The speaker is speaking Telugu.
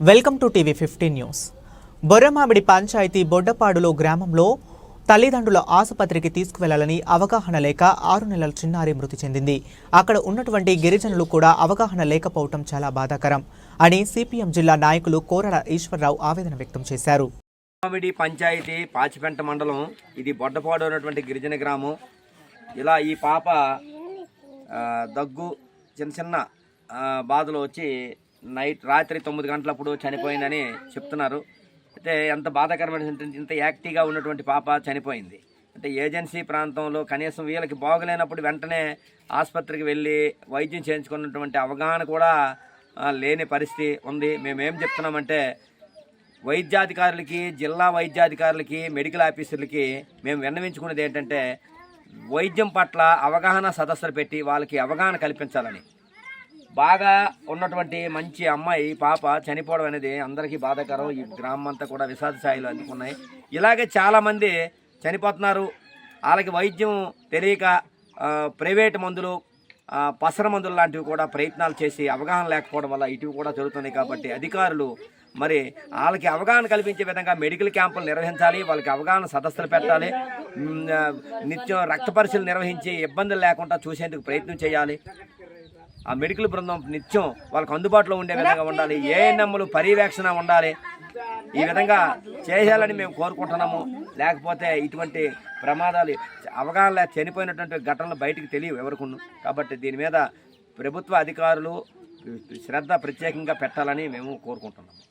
Welcome to TV fifteen news. Borramamidi panchayat బొడ్డపాడులో గ్రామంలో తల్లిదండ్రుల ఆసుపత్రికి తీసుకువెళ్ళాలని అవగాహన లేక ఆరు నెలల చిన్నారి మృతి చెందింది. అక్కడ ఉన్నటువంటి గిరిజనులు కూడా అవగాహన లేకపోవటం చాలా బాధాకరం అని సిపిఎం జిల్లా నాయకులు కోరడ ఈశ్వరరావు ఆవేదన వ్యక్తం చేశారు. మామిడి పంచాయతీ పాచిపెంట మండలం ఇది బొడ్డపాడు ఉన్నటువంటి గిరిజన గ్రామం. ఇలా ఈ పాప దగ్గు చిన్న చిన్న బాధలు వచ్చి నైట్ రాత్రి తొమ్మిది గంటలప్పుడు చనిపోయిందని చెప్తున్నారు. అయితే ఎంత బాధాకరమైన ఇంత యాక్టివ్గా ఉన్నటువంటి పాప చనిపోయింది. అంటే ఏజెన్సీ ప్రాంతంలో కనీసం వీళ్ళకి బాగలేనప్పుడు వెంటనే ఆసుపత్రికి వెళ్ళి వైద్యం చేయించుకున్నటువంటి అవగాహన కూడా లేని పరిస్థితి ఉంది. మేమేం చెప్తున్నామంటే వైద్యాధికారులకి జిల్లా వైద్యాధికారులకి మెడికల్ ఆఫీసర్లకి మేము విన్నవించుకున్నది ఏంటంటే వైద్యం పట్ల అవగాహన సదస్సులు పెట్టి వాళ్ళకి అవగాహన కల్పించాలని. బాగా ఉన్నటువంటి మంచి అమ్మాయి పాప చనిపోవడం అనేది అందరికీ బాధాకరం. ఈ గ్రామం అంతా కూడా విషాద స్థాయిలో అందుకున్నాయి. ఇలాగే చాలామంది చనిపోతున్నారు. వాళ్ళకి వైద్యం తెలియక ప్రైవేట్ మందులు పసర మందులు లాంటివి కూడా ప్రయత్నాలు చేసి అవగాహన లేకపోవడం వల్ల ఇటువి కూడా జరుగుతున్నాయి కాబట్టి అధికారులు మరి వాళ్ళకి అవగాహన కల్పించే విధంగా మెడికల్ క్యాంపులు నిర్వహించాలి వాళ్ళకి అవగాహన సదస్సులు పెట్టాలి నిత్యం రక్త పరీక్షలు నిర్వహించి ఇబ్బందులు లేకుండా చూసేందుకు ప్రయత్నం చేయాలి. ఆ మెడికల్ బృందం నిత్యం వాళ్ళకి అందుబాటులో ఉండే విధంగా ఉండాలి. ఏఎన్ఎంలు పర్యవేక్షణ ఉండాలి. ఈ విధంగా చేయాలని మేము కోరుకుంటున్నాము. లేకపోతే ఇటువంటి ప్రమాదాలు అవగాహన లేక చనిపోయినటువంటి ఘటనలు బయటికి తెలియవు ఎవరికును. కాబట్టి దీని మీద ప్రభుత్వ అధికారులు శ్రద్ధ ప్రత్యేకంగా పెట్టాలని మేము కోరుకుంటున్నాము.